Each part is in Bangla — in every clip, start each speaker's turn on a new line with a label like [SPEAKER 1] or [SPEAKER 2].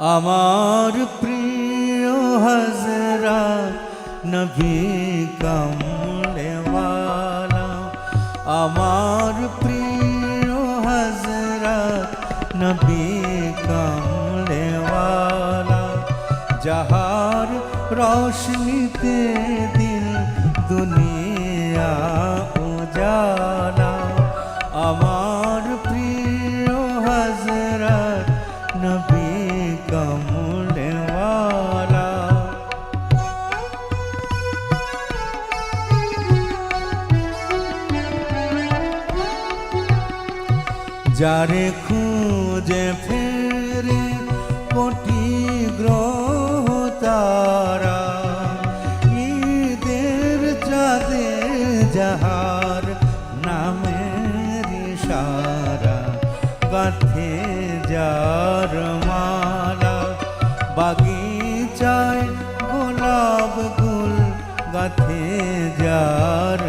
[SPEAKER 1] আমার প্রিয় হজরা নবী কমলেওয়ালা, আমার প্রিয় হজরা নবী কমলেওয়ালা, যাহার রোশনীতে দিল দুনিয়া উজালা। যারে খুঁজে ফেরে কোটি গ্রহ তারা, ঈদের চাঁদে যাহার নামের ইশারা গাথে যার মালা, বাগিচায় গোলাপ গুল গাথে যার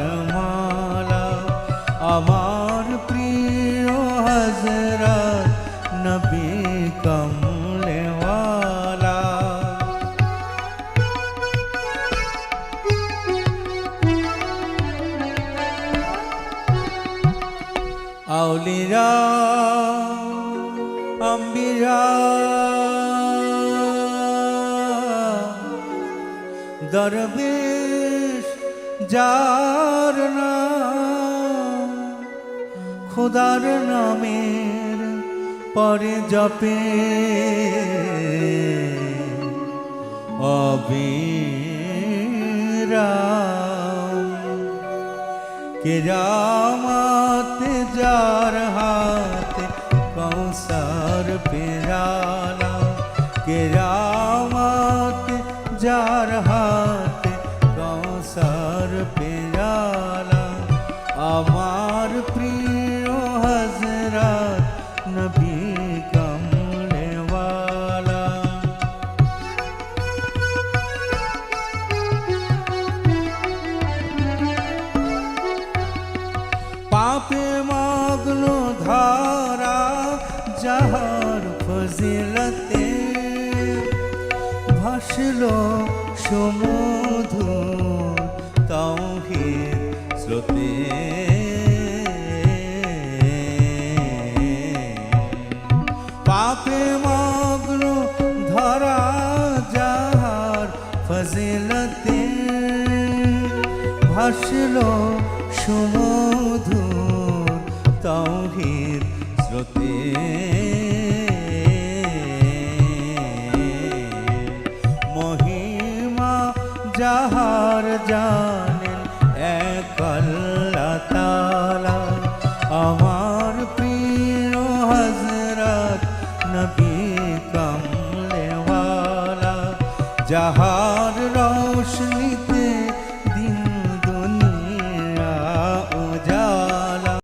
[SPEAKER 1] আউলিরা আম্বিরা। দরবেশ যার নাম খোদার নামের পরে জপে। অবিরাম কেরামতে যার হাতে কৌসর পেরালা কেরামতে যার হাতে কৌসর পেরালা আমার প্রিয় হজরত নবী যাহার ফজিলতে ভাসল সমধু তৌহিদ স্রোতে। পাপে মগ্ন ধরা যাহার ফজিলতে ভাসল সমধুর তৌহিদ স্রোতে। যাহার রোশনী